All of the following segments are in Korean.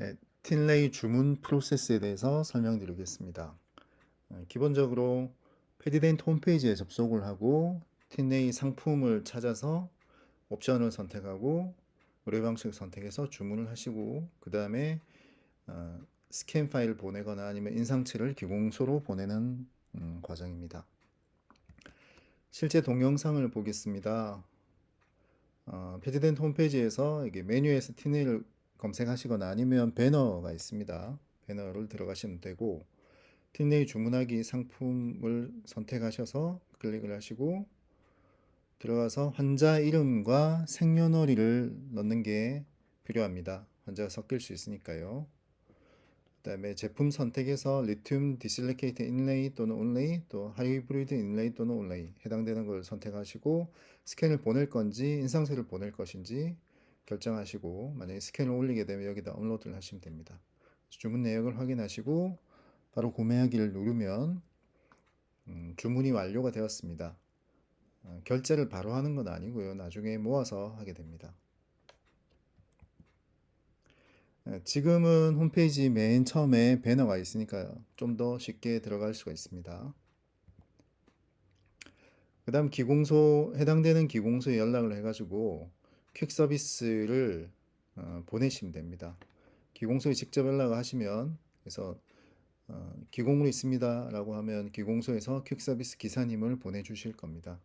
네, 틴레이 주문 프로세스에 대해서 설명드리겠습니다. 어, 기본적으로 패디덴트 홈페이지에 접속을 하고 틴레이 상품을 찾아서 옵션을 선택하고 의뢰 방식을 선택해서 주문을 하시고 그 다음에 어, 스캔 파일 보내거나 아니면 인상치를 기공소로 보내는 음, 과정입니다. 실제 동영상을 보겠습니다. 어, 패디덴트 홈페이지에서 이게 메뉴에서 틴레이를 검색하시거나 아니면 배너가 있습니다. 배너를 들어가시면 되고 틴레이 주문하기 상품을 선택하셔서 클릭을 하시고 들어가서 환자 이름과 생년월일을 넣는 게 필요합니다. 환자가 섞일 수 있으니까요. 그 다음에 제품 선택에서 리튬 디실리케이트 인레이 또는 온레이 또 하이브리드 인레이 또는 온레이 해당되는 걸 선택하시고 스캔을 보낼 건지 인상세를 보낼 것인지 결정하시고 만약에 스캔을 올리게 되면 여기다 업로드를 하시면 됩니다. 주문 내역을 확인하시고 바로 구매하기를 누르면 음, 주문이 완료가 되었습니다. 어, 결제를 바로 하는 건 아니고요. 나중에 모아서 하게 됩니다. 예, 지금은 홈페이지 맨 처음에 배너가 있으니까 좀 더 쉽게 들어갈 수가 있습니다. 그 다음 기공소, 해당되는 기공소에 연락을 해가지고 퀵 서비스를 어, 보내시면 됩니다. 기공소에 직접 연락을 하시면 그래서 어, 기공으로 있습니다 라고 하면 기공소에서 퀵 서비스 기사님을 보내주실 겁니다.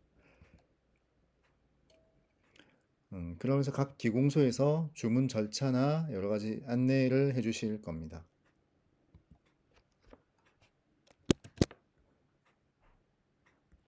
음, 그러면서 각 기공소에서 주문 절차나 여러 가지 안내를 해주실 겁니다.